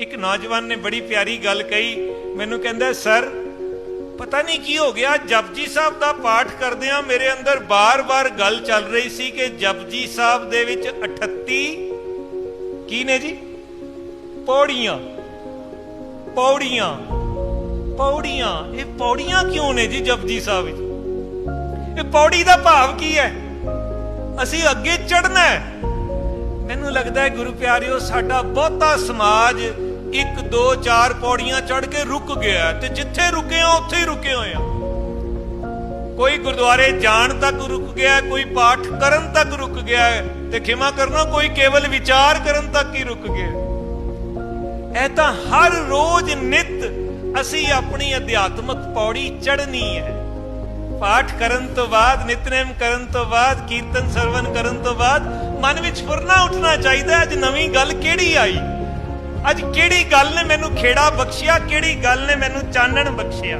ਇੱਕ ਨੌਜਵਾਨ ਨੇ ਬੜੀ ਪਿਆਰੀ ਗੱਲ ਕਹੀ, ਮੈਨੂੰ ਕਹਿੰਦਾ, ਸਰ, ਪਤਾ ਨਹੀਂ ਕੀ ਹੋ ਗਿਆ, ਜਪਜੀ ਸਾਹਿਬ ਦਾ ਪਾਠ ਕਰਦਿਆਂ ਮੇਰੇ ਅੰਦਰ ਬਾਰ-ਬਾਰ ਗੱਲ ਚੱਲ ਰਹੀ ਸੀ ਕਿ ਜਪਜੀ ਸਾਹਿਬ ਦੇ ਵਿੱਚ 38 ਕੀ ਨੇ ਜੀ? ਪੌੜੀਆਂ ਪੌੜੀਆਂ ਪੌੜੀਆਂ, ਇਹ ਪੌੜੀਆਂ ਕਿਉਂ ਨੇ ਜੀ ਜਪਜੀ ਸਾਹਿਬ ਵਿੱਚ? ਇਹ ਪੌੜੀ ਦਾ ਭਾਵ ਕੀ ਹੈ? ਅਸੀਂ ਅੱਗੇ ਚੜਨਾ ਹੈ। ਮੈਨੂੰ ਲੱਗਦਾ ਹੈ, ਗੁਰੂ ਪਿਆਰਿਓ, ਸਾਡਾ ਬਹੁਤਾ ਸਮਾਜ 1 2 4 ਪੌੜੀਆਂ ਚੜ ਕੇ ਰੁਕ ਗਿਆ ਤੇ ਜਿੱਥੇ ਰੁਕੇ ਆ ਉੱਥੇ ਹੀ ਰੁਕੇ ਹੋਏ ਆ ਕੋਈ ਗੁਰਦੁਆਰੇ ਜਾਣ ਤੱਕ ਰੁਕ ਗਿਆ ਕੋਈ ਪਾਠ ਕਰਨ ਤੱਕ ਰੁਕ ਗਿਆ ਤੇ ਖਿਮਾ ਕਰਨਾ, ਕੋਈ ਕੇਵਲ ਵਿਚਾਰ ਕਰਨ ਤੱਕ ਹੀ ਰੁਕ ਗਿਆ ਇਹ ਤਾਂ ਹਰ ਰੋਜ਼ ਨਿਤ ਅਸੀਂ ਆਪਣੀ ਅਧਿਆਤਮਕ ਪੌੜੀ ਚੜ੍ਹਨੀ ਹੈ। ਪਾਠ ਕਰਨ ਤੋਂ ਬਾਅਦ, ਨਿਤਨੇਮ ਕਰਨ ਤੋਂ ਬਾਅਦ, ਕੀਰਤਨ ਸਰਵਨ ਕਰਨ ਤੋਂ ਬਾਅਦ ਮਨ ਵਿੱਚ ਫੁਰਨਾ ਉੱਠਣਾ ਚਾਹੀਦਾ ਅੱਜ ਨਵੀਂ ਗੱਲ ਕਿਹੜੀ ਆਈ? ਅੱਜ ਕਿਹੜੀ ਗੱਲ ਨੇ ਮੈਨੂੰ ਖੇੜਾ ਬਖਸ਼ਿਆ? ਕਿਹੜੀ ਗੱਲ ਨੇ ਮੈਨੂੰ ਚਾਨਣ ਬਖਸ਼ਿਆ?